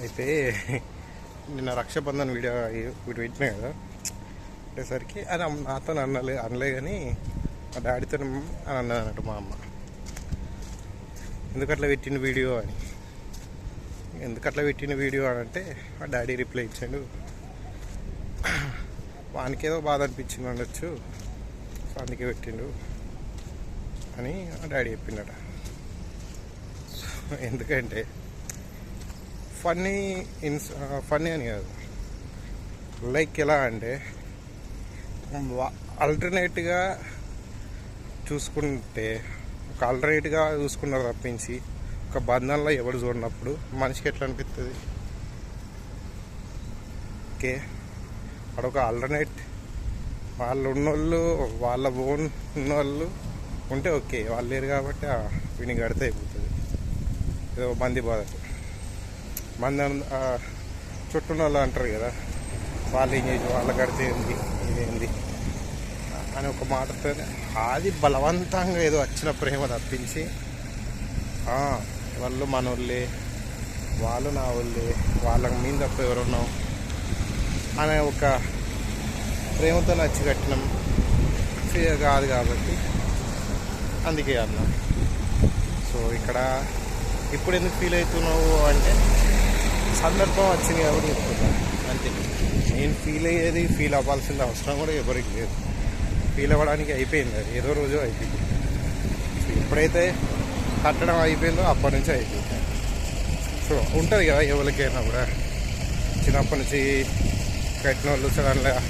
అయితే నిన్న రక్షాబంధన్ వీడియో వీడు పెట్టినా కదా? పెట్టేసరికి అది నాతో అనలే అనలే కానీ మా డాడీతో అని అన్నది అన్నట్టు మా అమ్మ. ఎందుకట్లా పెట్టిన వీడియో అని? ఎందుకట్లా పెట్టిన వీడియో అని అంటే మా డాడీ రిప్లై ఇచ్చాడు. వానికేదో బాధ అనిపించింది అనొచ్చు. సో అందుకే పెట్టిండు అని మా డాడీ చెప్పిండట. ఎందుకంటే ఫన్నీ ఇన్స్ ఫన్నీ అని కాదు. లైక్ ఎలా అంటే ఆల్టర్నేట్గా చూసుకుంటే ఒక ఆల్టర్నేట్గా చూసుకున్నారు తప్పించి ఒక బంధంలో ఎవరు చూడనప్పుడు మనిషికి ఎట్లా అనిపిస్తుంది ఓకే. అక్కడ ఒక ఆల్టర్నేట్ వాళ్ళు ఉన్నోళ్ళు వాళ్ళ ఓన్ ఉన్నోళ్ళు ఉంటే ఓకే. వాళ్ళు లేరు కాబట్టి విని గడితే అయిపోతుంది. ఏదో మంది బాధ. మంది చుట్టూ వాళ్ళు అంటారు కదా వాళ్ళు ఏం చేసి వాళ్ళ కడితే ఏంది ఇదేంది అని ఒక మాటతో అది బలవంతంగా ఏదో వచ్చిన ప్రేమ తప్పించి వాళ్ళు మనోళ్ళే వాళ్ళు నా వాళ్ళే వాళ్ళకి మీద తప్ప ఎవరున్నాం అనే ఒక ప్రేమతో నచ్చి కట్టినాం. కాదు కాబట్టి అందుకే అన్నా. సో ఇక్కడ ఇప్పుడు ఎందుకు ఫీల్ అవుతున్నావు అంటే సందర్భం వచ్చింది కాబట్టి అంతే. నేను ఫీల్ అయ్యేది ఫీల్ అవ్వాల్సిన అవసరం కూడా ఎవరికి లేదు. ఫీల్ అవ్వడానికి అయిపోయింది అది. ఏదో రోజు అయిపోయింది. ఎప్పుడైతే కట్టడం అయిపోయిందో అప్పటి నుంచి అయిపోయింది. సో ఉంటుంది కదా ఎవరికైనా కూడా. చిన్నప్పటి నుంచి కట్టిన వాళ్ళు సడన్గా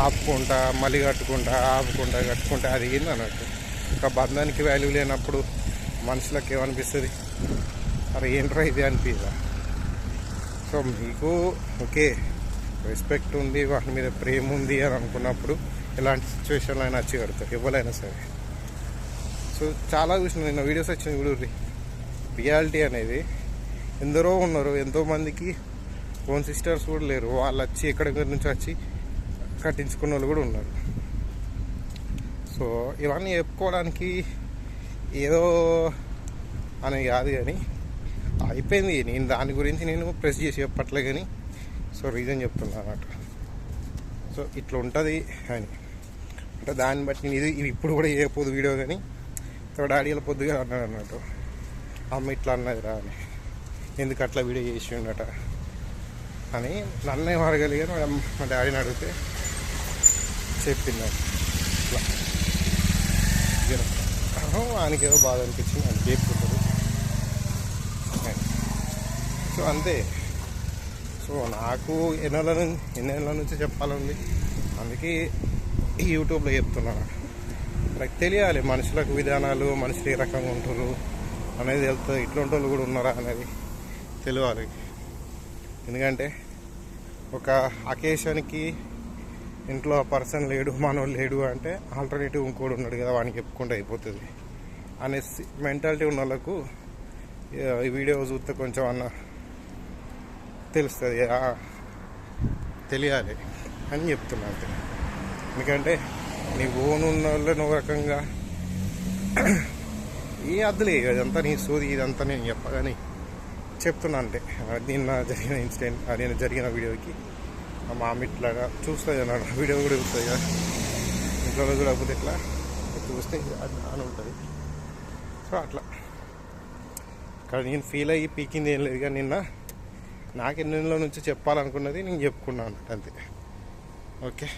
ఆపుకుంటా మళ్ళీ కట్టుకుంటా ఆపుకుంటా కట్టుకుంటా అది ఏంది అన్నట్టు. ఒక బంధానికి వాల్యూ లేనప్పుడు మనుషులకు ఏమనిపిస్తుంది? అరే ఏంట్రా ఇది అనిపించదా సో మీకు ఓకే రెస్పెక్ట్ ఉంది వాటి మీద ప్రేమ ఉంది అని అనుకున్నప్పుడు ఎలాంటి సిచ్యువేషన్లో అయినా వచ్చి కడతారు ఎవరైనా సరే. సో చాలా చూసిన నిన్న వీడియోస్ వచ్చింది చూడండి రియాలిటీ అనేది ఎందరో ఉన్నారు ఎంతోమందికి ఓన్ సిస్టర్స్ కూడా లేరు వాళ్ళు వచ్చి ఎక్కడ నుంచి వచ్చి కట్టించుకున్న వాళ్ళు కూడా ఉన్నారు. సో ఇవన్నీ చెప్పుకోవడానికి ఏదో అని కాదు కానీ అయిపోయింది. నేను దాని గురించి నేను ప్రెస్ చేసి చెప్పట్లే కానీ సో రీజన్ చెప్తున్నా అన్నమాట. సో ఇట్లా ఉంటుంది అని. అంటే దాన్ని బట్టి నేను ఇది ఇప్పుడు కూడా చేయకపోదు వీడియో కానీ సో డాడీ వాళ్ళ పొద్దుగా అన్నాడు అన్నట్టు. అమ్మ ఇట్లా అన్నది రా అని. ఎందుకు అట్లా వీడియో చేసి ఉండట? అని నన్నే అడగాలి కానీ మా డాడీని అడిగితే చెప్పింది ఇట్లా. ఆయనకేదో బాధ అనిపించింది. అని చెప్పుకుంటారు సో అంతే. సో నాకు ఎన్నెల నుంచి నుంచి చెప్పాలండి అందుకే యూట్యూబ్లో చెప్తున్నాను నాకు తెలియాలి మనుషులకు విధానాలు మనుషులు ఏ రకంగా ఉంటారు అనేది తెలుస్తుంది. ఇట్లాంటి వాళ్ళు కూడా ఉన్నారా అనేది తెలియాలి. ఎందుకంటే ఒక అకేషన్కి ఇంట్లో పర్సన్ లేడు మనోడు లేడు అంటే ఆల్టర్నేటివ్ ఇంకోటి ఉన్నాడు కదా వానికి చెప్పుకుంటే అయిపోతుంది. అనే మెంటాలిటీ ఉన్న వాళ్ళకు ఈ వీడియో చూస్తే కొంచెం అన్న తెలుస్తుంది తెలియాలి అని చెప్తున్నా అంతే. ఎందుకంటే నీ ఓన్ ఉన్న వాళ్ళని ఒక రకంగా ఏ అద్దులే ఇదంతా నీ సోది ఇదంతా నేను చెప్పగానే చెప్తున్నా అంటే నిన్న జరిగిన ఇన్సిడెంట్ నేను జరిగిన వీడియోకి మా మామ ఇట్లా చూస్తుంది అన్నాడు వీడియో కూడా చూస్తుంది కదా ఇంట్లో చూడకపోతే ఇట్లా చూస్తే అది అని ఉంటుంది. సో అట్లా. ఇక్కడ నేను ఫీల్ అయ్యి పీకింది ఏం లేదు కానీ నిన్న నాకు ఎన్నెన్నో నుంచి చెప్పాలనుకున్నది నేను చెప్పుకున్నాను అంతే. ఓకే?